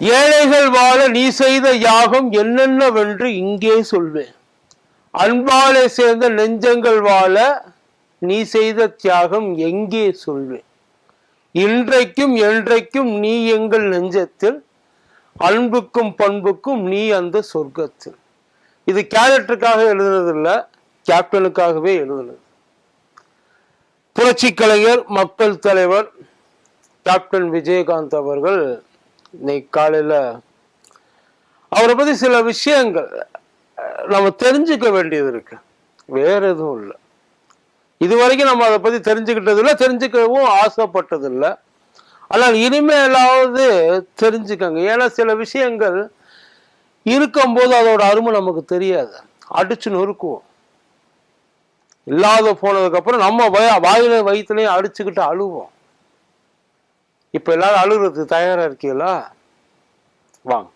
ஏழைகள் வாழ நீ செய்த யாகம் என்னென்னவென்று இங்கே சொல்வேன். அன்பாலே சேர்ந்த நெஞ்சங்கள் வாழ நீ செய்த தியாகம் எங்கே சொல்வேன். இன்றைக்கும் என்றைக்கும் நீ எங்கள் நெஞ்சத்தில் அன்புக்கும் பண்புக்கும் நீ அந்த சொர்க்கத்தில். இது கேரக்டருக்காக எழுதுனதில்ல கேப்டனுக்காகவே எழுதுனது. புரட்சி கலைஞர் மக்கள் தலைவர் கேப்டன் விஜயகாந்த் அவர்கள் இன்னைக்கு காலையில் அவரை பற்றி சில விஷயங்கள் நம்ம தெரிஞ்சுக்க வேண்டியது இருக்கு. வேற எதுவும் இல்லை. இது வரைக்கும் நம்ம அதை பற்றி தெரிஞ்சுக்கிட்டது இல்லை தெரிஞ்சுக்கவும் ஆசைப்பட்டது இல்லை ஆனால் இனிமேலாவது தெரிஞ்சுக்கங்க. ஏன்னா சில விஷயங்கள் இருக்கும்போது அதோட அருமை நமக்கு தெரியாது. அடிச்சு நொறுக்குவோம். இல்லாத போனதுக்கப்புறம் நம்ம வய வாயில வயிற்றுலையும் அடிச்சுக்கிட்டு அழுவோம். இப்ப எல்லாரும் அழுகிறதுக்கு தயாரா இருக்கீங்களா? வாங்க.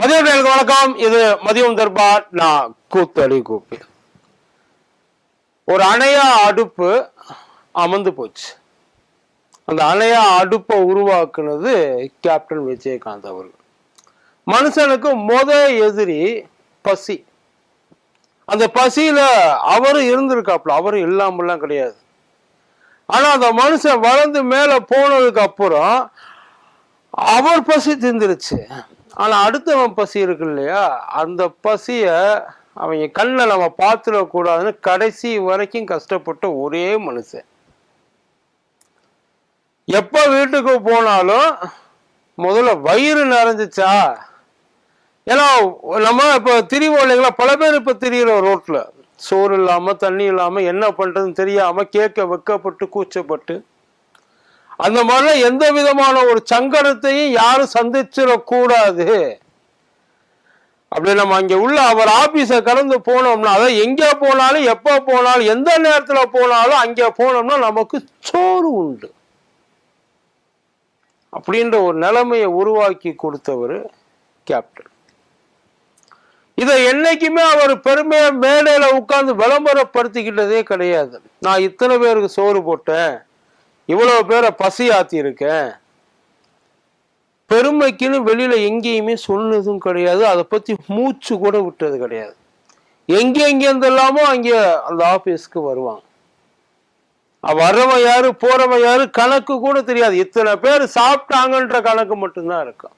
மதியம் வணக்கம். இது மதியம் தர்பார். நான் கூத்தளி கூப்பி ஒரு அணையா அடுப்பு அமர்ந்து போச்சு. அந்த அணையா அடுப்பை உருவாக்குனது கேப்டன் விஜயகாந்த் அவர்கள். மனுஷனுக்கு முத எதிரி பசி. அந்த பசியில அவரும் இருந்திருக்காப்புல அவரும் இல்லாமலாம் கிடையாது. ஆனா அந்த மனுஷன் வளர்ந்து மேல போனதுக்கு அப்புறம் அவர் பசி தீர்ந்துருச்சு. ஆனா அடுத்தவன் பசி இருக்கு இல்லையா? அந்த பசிய அவங்க கண்ணை நம்ம பார்த்துடக்கூடாதுன்னு கடைசி வரைக்கும் கஷ்டப்பட்ட ஒரே மனுஷன். எப்ப வீட்டுக்கு போனாலும் முதல்ல வயிறு நிறைஞ்சிச்சா? ஏன்னா நம்ம இப்போ திரிவோம் இல்லைங்களா? பல பேர் இப்போ திரியிறோம் ரோட்டில் சோறு இல்லாமல் தண்ணி இல்லாமல் என்ன பண்ணுறதுன்னு தெரியாமல் கேட்க வெக்கப்பட்டு கூச்சப்பட்டு. அந்த மாதிரிலாம் எந்த விதமான ஒரு சங்கடத்தையும் யாரும் சந்திச்சிடக்கூடாது. அப்படி நம்ம அங்கே உள்ள அவர் ஆஃபீஸை கடந்து போனோம்னா அதாவது எங்கே போனாலும் எப்போ போனாலும் எந்த நேரத்தில் போனாலும் அங்கே போனோம்னா நமக்கு சோறு உண்டு. அப்படின்ற ஒரு நிலைமையை உருவாக்கி கொடுத்தவர் கேப்டன். இதை என்னைக்குமே அவர் பெருமையை மேடையில உட்கார்ந்து விளம்பரப்படுத்திக்கிட்டதே கிடையாது. நான் இத்தனை பேருக்கு சோறு போட்டேன். இவ்வளவு பேரை பசி ஆத்தியிருக்கேன் பெருமைக்குன்னு வெளியில எங்கேயுமே சொன்னதும் கிடையாது. அதை பத்தி மூச்சு கூட விட்டது கிடையாது. எங்கே எங்க இருந்தெல்லாமோ அங்கே அந்த ஆபீஸ்க்கு வருவாங்க. வர்றவன் யாரு போறவன் யாரு கணக்கு கூட தெரியாது. இத்தனை பேர் சாப்பிட்டாங்கன்ற கணக்கு மட்டும்தான் இருக்கும்.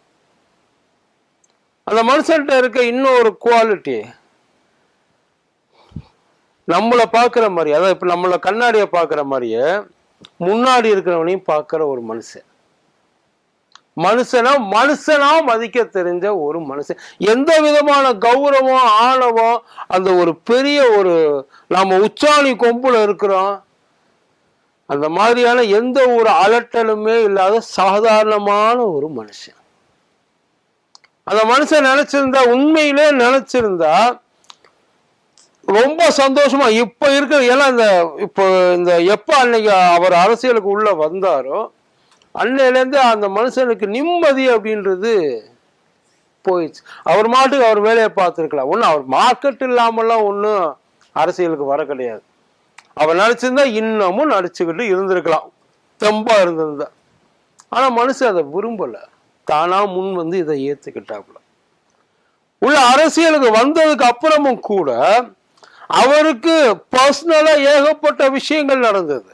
அந்த மனுஷன்கிட்ட இருக்க இன்னொரு குவாலிட்டி நம்மளை பார்க்குற மாதிரி அதாவது இப்போ நம்மளை கண்ணாடியை பார்க்குற மாதிரியே முன்னாடி இருக்கிறவனையும் பார்க்குற ஒரு மனுஷன். மனுஷனா மனுஷனா மதிக்க தெரிஞ்ச ஒரு மனுஷன். எந்த விதமான கௌரவம் ஆணவம் அந்த ஒரு பெரிய ஒரு நாம உச்சாணி கொம்புல இருக்கிறோம். அந்த மாதிரியான எந்த ஒரு அலட்டலுமே இல்லாத சாதாரணமான ஒரு மனுஷன். அந்த மனுஷன் நினைச்சிருந்தா உண்மையிலே நினைச்சிருந்தா ரொம்ப சந்தோஷமா இப்ப இருக்கிற ஏன்னா இந்த இப்போ இந்த எப்ப அன்னைக்கு அவர் அரசியலுக்கு உள்ள வந்தாரோ அன்னையிலேருந்து அந்த மனுஷனுக்கு நிம்மதி அப்படின்றது போயிடுச்சு. அவர் மாட்டுக்கு அவர் வேலையை பார்த்துருக்கலாம். ஒன்றும் அவர் மார்க்கெட் இல்லாமலாம் ஒன்றும் அரசியலுக்கு வர கிடையாது. அவர் நடிச்சிருந்தா இன்னமும் நடிச்சுக்கிட்டு இருந்திருக்கலாம். தெம்பா இருந்திருந்தா. ஆனா மனுஷன் அதை விரும்பலை. தானா முன் வந்து இதை ஏற்றுக்கிட்டாப்புல உள்ள அரசியலுக்கு வந்ததுக்கு அப்புறமும் கூட அவருக்கு பர்சனலாக ஏகப்பட்ட விஷயங்கள் நடந்தது.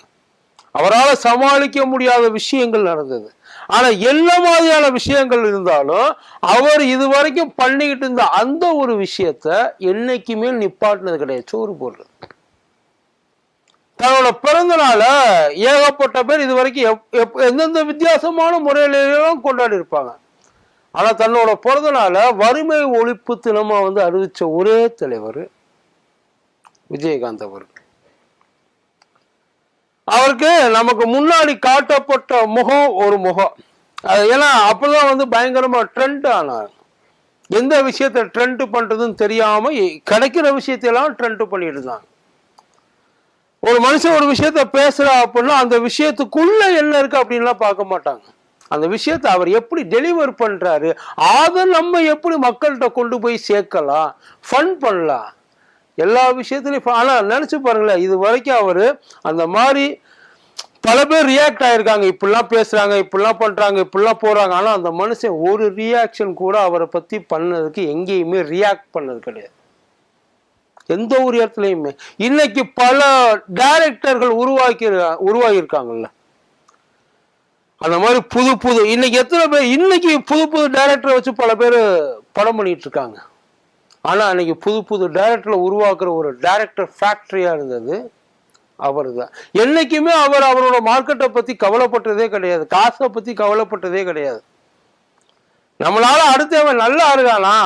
அவரால் சமாளிக்க முடியாத விஷயங்கள் நடந்தது. ஆனால் என்ன மாதிரியான விஷயங்கள் இருந்தாலும் அவர் இது வரைக்கும் பண்ணிக்கிட்டு இருந்த அந்த ஒரு விஷயத்த என்னைக்குமே நிப்பாட்டினது கிடையாது. சோறு போடுறது. தன்னோட பிறந்தநாள ஏகப்பட்ட பேர் இது வரைக்கும் எப்- எப்- எந்தெந்த வித்தியாசமான முறையிலாம் கொண்டாடி இருப்பாங்க. ஆனா தன்னோட பிறந்தநாள வறுமை ஒழிப்பு தினமா வந்து அறிவிச்ச ஒரே தலைவர் விஜயகாந்த் அவர்கள் அவருக்கு நமக்கு முன்னாடி காட்டப்பட்ட முகம் ஒரு முகம். அது ஏன்னா அப்பதான் வந்து பயங்கரமா ட்ரெண்ட் ஆனார். எந்த விஷயத்த ட்ரெண்ட் பண்றதுன்னு தெரியாம கிடைக்கிற விஷயத்தையெல்லாம் ட்ரெண்ட் பண்ணிட்டு இருந்தாங்க. ஒரு மனுஷன் ஒரு விஷயத்த பேசுறா அப்படின்னா அந்த விஷயத்துக்குள்ள என்ன இருக்கு அப்படின்லாம் பார்க்க மாட்டாங்க. அந்த விஷயத்தை அவர் எப்படி டெலிவர் பண்றாரு அதை நம்ம எப்படி மக்கள்கிட்ட கொண்டு போய் சேர்க்கலாம் ஃபன் பண்ணலாம். எல்லா விஷயத்துலையும் ஆனால் நினைச்சு பாருங்களேன் இது வரைக்கும் அவர் அந்த மாதிரி பல பேர் ரியாக்ட் ஆயிருக்காங்க. இப்படிலாம் பேசுறாங்க இப்படிலாம் பண்றாங்க இப்படிலாம் போறாங்க. ஆனால் அந்த மனுஷன் ஒரு ரியாக்ஷன் கூட அவரை பத்தி பண்ணதுக்கு எங்கேயுமே ரியாக்ட் பண்ணது கிடையாது. எந்த ஒரு இடத்துலையுமே. இன்னைக்கு பல டைரக்டர்கள் உருவாக்கி உருவாகியிருக்காங்கல்ல. அந்த மாதிரி புது புது இன்னைக்கு எத்தனை பேர் இன்னைக்கு புது புது டைரக்டரை வச்சு பல பேர் படம் பண்ணிட்டு இருக்காங்க ஆனால் அன்னைக்கு புது புது டைரக்டரில் உருவாக்குற ஒரு டைரக்டர் ஃபேக்ட்ரியாக இருந்தது அவர் தான் என்னைக்குமே அவர் அவரோட மார்க்கெட்டை பற்றி கவலைப்பட்டதே கிடையாது. காசை பற்றி கவலைப்பட்டதே கிடையாது. நம்மளால அடுத்தவன் நல்லா இருக்கானா?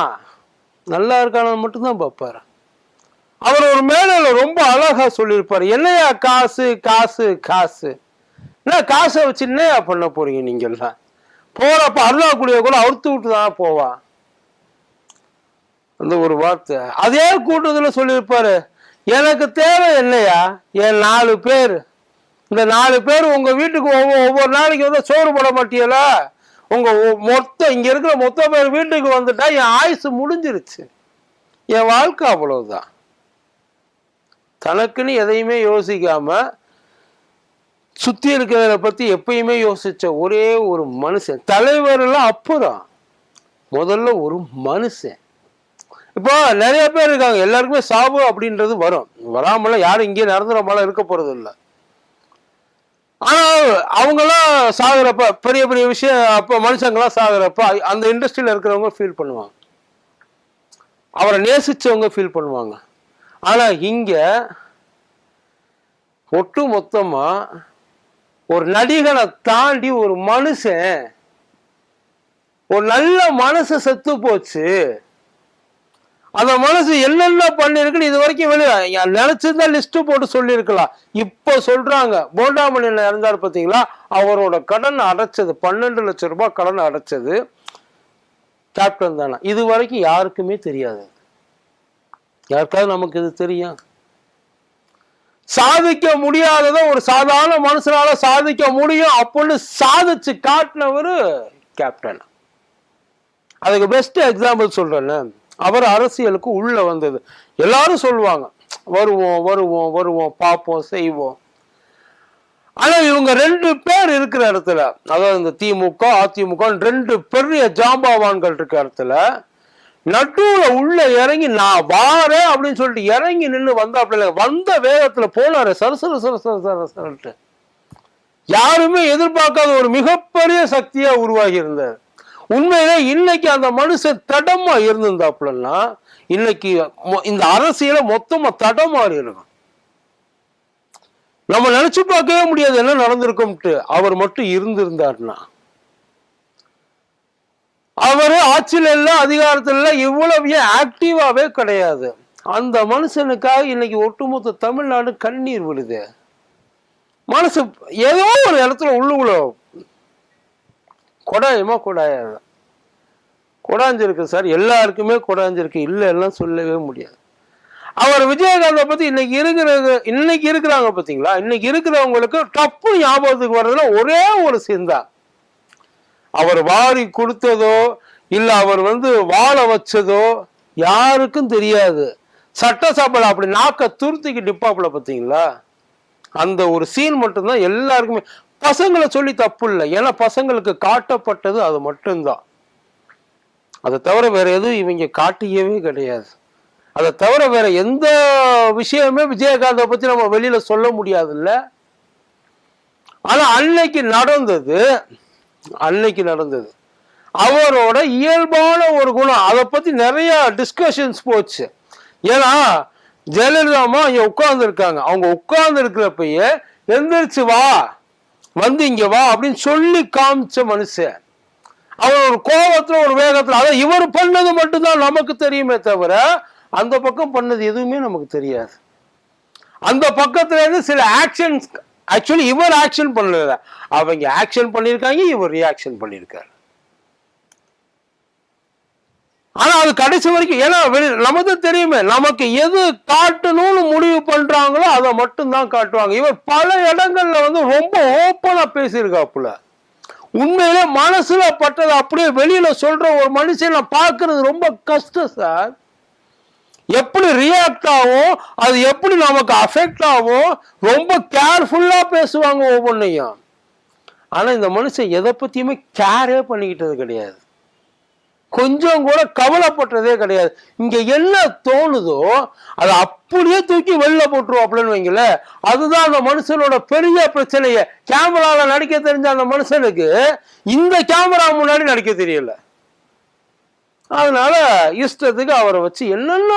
நல்லா இருக்கானா மட்டும்தான் பார்ப்பாரு. அவர் ஒரு மேடையில் ரொம்ப அழகா சொல்லியிருப்பார். என்னையா காசு காசு காசு? என்ன காசை வச்சு என்னையா பண்ண போறீங்க நீங்கள்லாம்? போறப்ப அருளாக்குடிய கூட அவுத்து விட்டு தான் போவா. அந்த ஒரு வார்த்தை. அதே கூட்டத்தில் சொல்லியிருப்பாரு எனக்கு தேவை என்னையா? என் நாலு பேர். இந்த நாலு பேர் உங்க வீட்டுக்கு ஒவ்வொரு ஒவ்வொரு நாளைக்கு வந்து சோறு போட மாட்டியல? உங்க மொத்த இங்க இருக்கிற மொத்த பேர் வீட்டுக்கு வந்துட்டா என் ஆயுசு முடிஞ்சிருச்சு. என் வாழ்க்கை அவ்வளவுதான். தனக்குன்னு எதையுமே யோசிக்காம சுத்தி இருக்கிறத பத்தி எப்பயுமே யோசிச்ச ஒரே ஒரு மனுஷன். தலைவரெல்லாம் அப்புறம் முதல்ல ஒரு மனுஷன். இப்போ நிறைய பேர் இருக்காங்க. எல்லாருக்குமே சாவு அப்படின்றது வரும். வராமலாம் யாரும் இங்கே நிரந்தரமால இருக்க போறது இல்லை. ஆனால் அவங்கெல்லாம் சாகுறப்ப பெரிய பெரிய விஷயம் அப்போ மனுஷங்களாம் சாகுறப்ப அந்த இண்டஸ்ட்ரியில் இருக்கிறவங்க ஃபீல் பண்ணுவாங்க. அவரை நேசிச்சவங்க ஃபீல் பண்ணுவாங்க. ஆனா இங்க ஒட்டு மொத்தமா ஒரு நடிகனை தாண்டி ஒரு மனுஷன் ஒரு நல்ல மனசு செத்து போச்சு. அந்த மனசு என்னென்ன பண்ணிருக்குன்னு இது வரைக்கும் வெளியே நினைச்சிருந்தா லிஸ்ட் போட்டு சொல்லியிருக்கலாம். இப்போ சொல்றாங்க. போண்டாமணியில் இறந்தார் பார்த்தீங்களா அவரோட கடன் அடைச்சது பன்னெண்டு லட்சம் ரூபாய் கடன் அடைச்சது. கேப்டன் தானே. இது வரைக்கும் யாருக்குமே தெரியாது. யாருக்காவது நமக்கு இது தெரியும். சாதிக்க முடியாததை ஒரு சாதாரண மனுஷனால சாதிக்க முடியும் அப்படின்னு சாதிச்சு காட்டினவர் கேப்டன் அதுக்கு பெஸ்ட் எக்ஸாம்பிள் சொல்றேன்னு அவர் அரசியலுக்கு உள்ள வந்தது. எல்லாரும் சொல்லுவாங்க வருவோம் வருவோம் வருவோம் பார்ப்போம் செய்வோம். ஆனா இவங்க ரெண்டு பேர் இருக்கிற இடத்துல அதாவது இந்த திமுக அதிமுக ரெண்டு பெரிய ஜாம்பவான்கள் இருக்கிற இடத்துல நடுவுல உள்ள இறங்கி நான் வாரேன் அப்படின்னு சொல்லிட்டு இறங்கி நின்று வந்தா அப்படி வந்த வேகத்துல போனாரு. சரசர சரசர சரசரன்ட்டு யாருமே எதிர்பார்க்காத ஒரு மிகப்பெரிய சக்தியா உருவாகி இருந்தார். உண்மையிலே இன்னைக்கு அந்த மனுஷன் தடமா இருந்திருந்தாப்புலன்னா இன்னைக்கு மொ- இந்த அரசியல மொத்தமா தடமாறி இருக்கும் நம்ம நினைச்சு பார்க்கவே முடியாது என்ன நடந்திருக்கும்ட்டு. அவர் மட்டும் இருந்திருந்தாருன்னா. அவர் ஆட்சியில் இல்லை அதிகாரத்தில் இல்லை இவ்வளவு ஆக்டிவாவே கிடையாது. அந்த மனுஷனுக்காக இன்னைக்கு ஒட்டுமொத்த தமிழ்நாடு கண்ணீர் விழுது மனசு ஏதோ ஒரு இடத்துல உள்ளுக்குள்ள கொடாயமா கொடாயா கொடாஞ்சிருக்கு சார் எல்லாருக்குமே கொடாஞ்சிருக்கு இல்லை எல்லாம் சொல்லவே முடியாது. அவர் விஜயகாந்தை பத்தி இன்னைக்கு இருக்கிறது இன்னைக்கு இருக்கிறாங்க பார்த்தீங்களா இன்னைக்கு இருக்கிறவங்களுக்கு டப்பு ஞாபகத்துக்கு வர்றதுல ஒரே ஒரு சீன் தான் அவர் வாரி கொடுத்ததோ இல்ல அவர் வந்து வாழ வச்சதோ யாருக்கும் தெரியாது. சட்டசபையில் அப்படி நாக்க துருத்திக்கு டிப்பாப்புல பாத்தீங்களா? அந்த ஒரு சீன் மட்டும்தான் எல்லாருக்குமே. பசங்களை சொல்லி தப்பு இல்லை. ஏன்னா பசங்களுக்கு காட்டப்பட்டது அது மட்டும்தான். அதை தவிர வேற எதுவும் இவங்க காட்டியவே கிடையாது. அதை தவிர வேற எந்த விஷயமே விஜயகாந்தை பத்தி நம்ம வெளியில சொல்ல முடியாதுல்ல. ஆனா அன்னைக்கு நடந்தது அன்னைக்கு நடந்தது. அவரோட இயல்பான ஒரு குணம் அதை பத்தி நிறைய டிஸ்கஷன்ஸ் போச்சு. ஏன்னா ஜெயலலிதா அம்மா இங்க உட்கார்ந்துருக்காங்க. அவங்க உட்கார்ந்து இருக்கிறப்பயே எந்திரிச்சு வா வந்து இங்க வா அப்படின்னு சொல்லி காமிச்ச மனுஷன். அவர் ஒரு கோபத்துல ஒரு வேகத்துல அதான் இவர் பண்ணது மட்டும்தான் நமக்கு தெரியுமே தவிர அந்த பக்கம் பண்ணது எதுவுமே நமக்கு தெரியாது. அந்த பக்கத்துல இருந்து சில ஆக்ஷன்ஸ் ஆக்சுவலி இவர் ஆக்ஷன் பண்ணல அவங்க ஆக்ஷன் பண்ணியிருக்காங்க இவர் ரியாக்ஷன் பண்ணியிருக்காரு. ஆனா அது கடைசி வரைக்கும் ஏன்னா வெளி- நமக்கு தெரியுமே நமக்கு எது காட்டணும்னு முடிவு பண்றாங்களோ அதை மட்டும்தான் காட்டுவாங்க. இவர் பல இடங்கள்ல வந்து ரொம்ப ஓப்பனா பேசியிருக்காப்புல. உண்மையிலே மனசுல பட்டதை அப்படியே வெளியில சொல்ற ஒரு மனுஷன் நான் பாக்குறது ரொம்ப கஷ்டம் சார். எப்படி ரியாக்ட் ஆகும் அது எப்படி நமக்கு அஃபெக்ட் ஆகும் ரொம்ப கேர்ஃபுல்லா பேசுவாங்க ஒவ்வொன்றையும் ஆனா இந்த மனுஷன் எதை பத்தியுமே கேரே பண்ணிக்கிட்டது கிடையாது. கொஞ்சம் கூட கவலைப்பட்டதே கிடையாது. இங்க என்ன தோணுதோ அதை அப்படியே தூக்கி வெளில போட்டுருவாப்லன்னு வைங்கள அதுதான் அந்த மனுஷனோட பெரிய பிரச்சனையே. கேமரால நடிக்க தெரிஞ்ச அந்த மனுஷனுக்கு இந்த கேமரா முன்னாடி நடிக்க தெரியல. அதனால இஷ்டத்துக்கு அவரை வச்சு என்னென்ன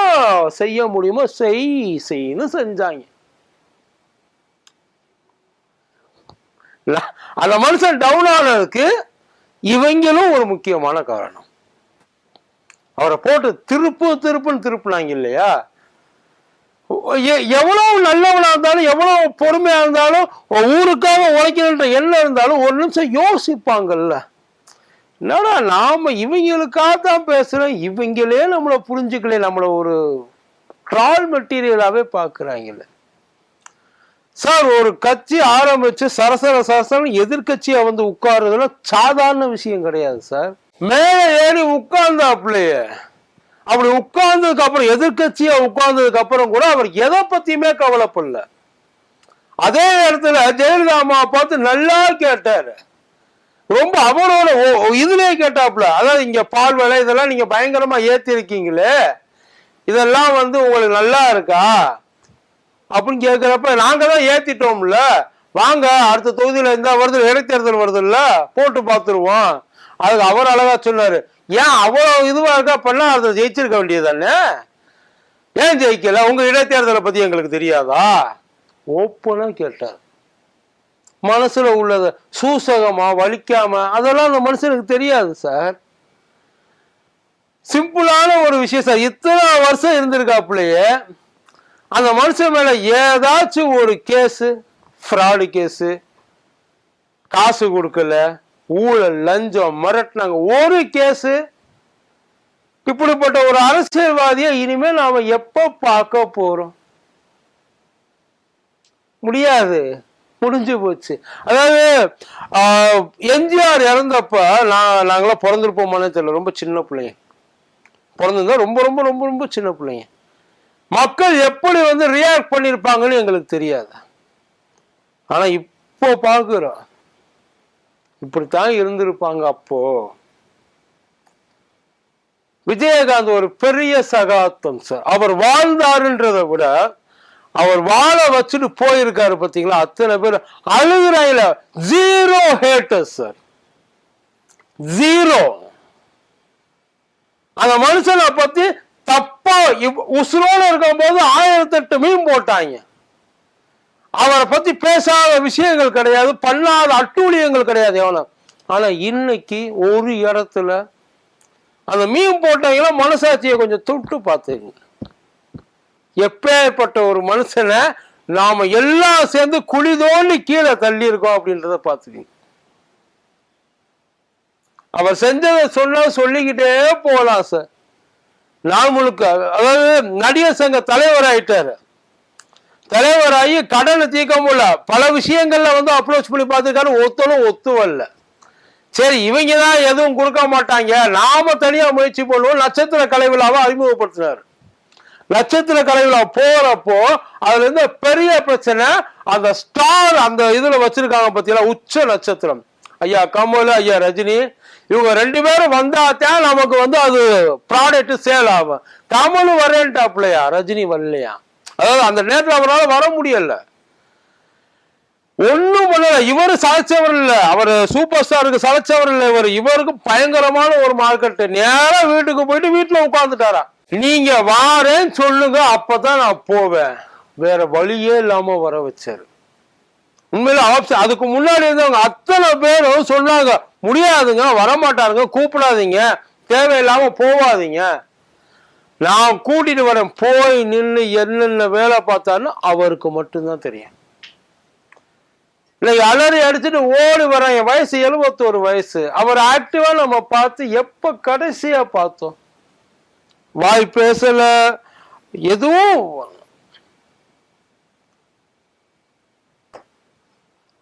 செய்ய முடியுமோ செய் செய்ன்னு செஞ்சாங்க. அந்த மனுஷன் டவுன் ஆனதுக்கு இவங்களும் ஒரு முக்கியமான காரணம். அவரை போட்டு திருப்பு திருப்புன்னு திருப்பினாங்க இல்லையா? எவ்வளவு நல்லவனா இருந்தாலும் எவ்வளவு பொறுமையா இருந்தாலும் ஊருக்காக உழைக்கணுன்ற எண்ணம் இருந்தாலும் ஒரு நிமிஷம் யோசிப்பாங்கல்ல. என்னடா நாம இவங்களுக்காக தான் பேசுறோம். இவங்களே நம்மளை புரிஞ்சுக்கல நம்மளை ஒரு ட்ரால் மெட்டீரியலாவே பாக்குறாங்கல்ல சார் ஒரு கட்சி ஆரம்பிச்சு சரசர சரசரம் எதிர்கட்சியை வந்து உட்காருறதுல சாதாரண விஷயம் கிடையாது சார். மேலே ஏறி உட்கார்ந்தாப்லையே அப்படி உட்கார்ந்ததுக்கு அப்புறம் எதிர்கட்சியா உட்கார்ந்ததுக்கு அப்புறம் கூட அவர் எதை பத்தியுமே கவலைப்படல. அதே இடத்துல ஜெயலலிதா அம்மாவை பார்த்து நல்லா கேட்டாரு. ரொம்ப அவரோட ஓ- ஓ- இதுலயே கேட்டாப்ல அதாவது இங்க பால் விலை இதெல்லாம் நீங்க பயங்கரமா ஏத்தி இருக்கீங்களே இதெல்லாம் வந்து உங்களுக்கு நல்லா இருக்கா? அப்படின்னு கேட்கிறப்ப நாங்க தான் ஏத்திட்டோம்ல. வாங்க அடுத்த தொகுதியில இருந்தா வருது இடைத்தேர்தல் வருது இல்ல போட்டு பார்த்துருவோம் அதுக்கு அவர் அழகா சொன்னாரு. ஏன் அவ்வளவு இதுவா இருக்கா? பண்ணா அதை ஜெயிச்சிருக்க வேண்டியதானே ஏன் ஜெயிக்கல? உங்க இடைத்தேர்தலை பத்தி எங்களுக்கு தெரியாதா? ஓப்பனா கேட்டார். மனசில் உள்ளதை சூசகமாக வலிக்காமல் அதெல்லாம் அந்த மனுஷனுக்கு தெரியாது சார். சிம்பிளான ஒரு விஷயம் சார். இத்தனை வருஷம் இருந்திருக்காப்புலயே அந்த மனுஷன் மேலே ஏதாச்சும் ஒரு கேஸு ஃப்ராடு கேஸு காசு கொடுக்கல ஊழல் லஞ்சம் மிரட்டினாங்க ஒரு கேஸு இப்படிப்பட்ட ஒரு அரசியல்வாதியை இனிமேல் நாம் எப்போ பார்க்க போகிறோம் முடியாது. முடிஞ்சு போச்சு. அதாவது ஆஹ், எம்ஜிஆர் இறந்தப்ப நான் நாங்களாம் பிறந்திருப்போமானே தெரியல. ரொம்ப சின்ன பிள்ளைங்க. பிறந்திருந்தா ரொம்ப ரொம்ப ரொம்ப ரொம்ப சின்ன பிள்ளைங்க. மக்கள் எப்படி வந்து ரியாக்ட் பண்ணியிருப்பாங்கன்னு எங்களுக்கு தெரியாது. ஆனா இப்போ பார்க்குறோம் இப்படித்தான் இருந்திருப்பாங்க அப்போ. விஜயகாந்த் ஒரு பெரிய சகாத்தம் சார் அவர் வாழ்ந்தாருன்றதை விட அவர் வாழ வச்சுட்டு போயிருக்காரு பார்த்தீங்களா? அத்தனை பேர் அழுகுறாயில. ஜீரோ ஹேட்டர்ஸ் சார் ஜீரோ அந்த மனுஷனை பத்தி தப்பா இவ்- உசுரோட இருக்கும்போது ஆயிரத்தெட்டு மீன் போட்டாங்க. அவரை பத்தி பேசாத விஷயங்கள் கிடையாது பண்ணாத அட்டூழியங்கள் கிடையாது எவ்வளோ ஆனா இன்னைக்கு ஒரு இடத்துல அந்த மீன் போட்டாங்கன்னா மனசாட்சியை கொஞ்சம் தொட்டு பார்த்துங்க. எப்பேற்பட்ட ஒரு மனுஷனை நாம எல்லாம் சேர்ந்து குழி தோண்டி கீழே தள்ளி இருக்கோம் அப்படின்றத பார்த்துக்கிங்க. அவர் செஞ்சதை சொன்னா சொல்லிக்கிட்டே போகலாம் சார். நாள் முழுக்க. அதாவது நடிகர் சங்க தலைவர் ஆயிட்டாரு. தலைவராகி கடனை தீர்க்க முடியல. பல விஷயங்கள்ல வந்து அப்ரோச் பண்ணி பார்த்துருக்காரு. ஒத்தனும் ஒத்து வரல சரி இவங்க தான் எதுவும் கொடுக்க மாட்டாங்க. நாம தனியா முயற்சி பண்ணுவோம். நட்சத்திர கலை விழாவை அறிமுகப்படுத்தினார். நட்சத்திர கலை போறப்போ அதுல இருந்து பெரிய பிரச்சனை அந்த ஸ்டார் அந்த இதுல வச்சிருக்காங்க பார்த்தீங்களா உச்ச நட்சத்திரம். ஐயா கமல் ஐயா ரஜினி இவங்க ரெண்டு பேரும் வந்தாத்தான் நமக்கு வந்து அது ப்ராடக்ட் சேல் ஆகும். கமலும் வரேன்ட்டாப்லையா ரஜினி வரலையா? அதாவது அந்த நேரத்தில் அவரால் வர முடியல. ஒன்றும் பண்ணல. இவரு சளைச்சவர் இல்லை. அவர் சூப்பர் ஸ்டாருக்கு சளைச்சவர் இல்லை இவர். இவருக்கு பயங்கரமான ஒரு மார்க்கெட்டு நேராக வீட்டுக்கு போயிட்டு வீட்டில் உட்காந்துட்டாரா நீங்க வாரேன்னு சொல்லுங்க அப்பதான் நான் போவேன். வேற வழியே இல்லாம வர வச்சாரு. உண்மையில ஆப்ஷன் அதுக்கு முன்னாடி இருந்தவங்க அத்தனை பேரும் சொன்னாங்க முடியாதுங்க வரமாட்டாருங்க கூப்பிடாதீங்க தேவையில்லாம போவாதீங்க. நான் கூட்டிட்டு வரேன் போய் நின்று என்னென்ன வேலை பார்த்தாலும் அவருக்கு மட்டும்தான் தெரியும். இல்லை அலறி அடிச்சுட்டு ஓடி வரேன் என் வயசு எழுபத்தோரு வயசு. அவர் ஆக்டிவா நம்ம பார்த்து எப்ப கடைசியா பார்த்தோம்? வாய் பேசல. எதுவும்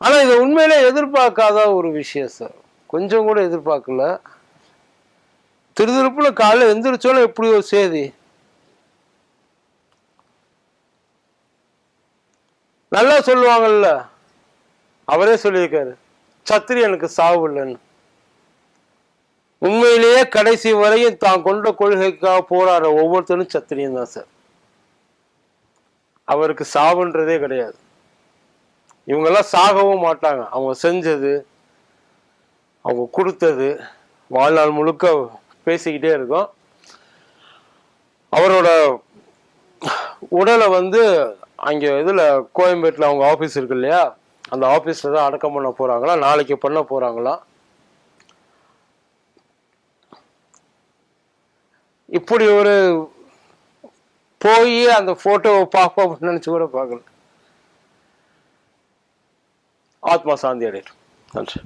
ஆனா இது உண்மையில எதிர்பார்க்காத ஒரு விஷயம் சார் கொஞ்சம் கூட எதிர்பார்க்கல. திருதிருப்புல காலைல எந்திரிச்சோல எப்படி ஒரு செய்தி நல்லா சொல்லுவாங்கல்ல. அவரே சொல்லியிருக்காரு சத்திரி எனக்கு சாவு இல்லைன்னு. உண்மையிலேயே கடைசி வரையும் தான் கொண்ட கொள்கைக்காக போராடுற ஒவ்வொருத்தரும் சத்திரியன் தான் சார். அவருக்கு சாவுன்றதே கிடையாது. இவங்கெல்லாம் சாகவும் மாட்டாங்க. அவங்க செஞ்சது அவங்க கொடுத்தது வாழ்நாள் முழுக்க பேசிக்கிட்டே இருக்கும். அவரோட உடலை வந்து அங்கே இதில் கோயம்பேட்டில் அவங்க ஆஃபீஸ் இருக்கு இல்லையா? அந்த ஆஃபீஸில் தான் அடக்கம் பண்ண போகிறாங்களா நாளைக்கு பண்ண போகிறாங்களா இப்படி ஒரு போய் அந்த ஃபோட்டோவை பார்ப்போம் நினச்சி கூட பார்க்கல. ஆத்மா சாந்தி அடையட்டும். நன்றி.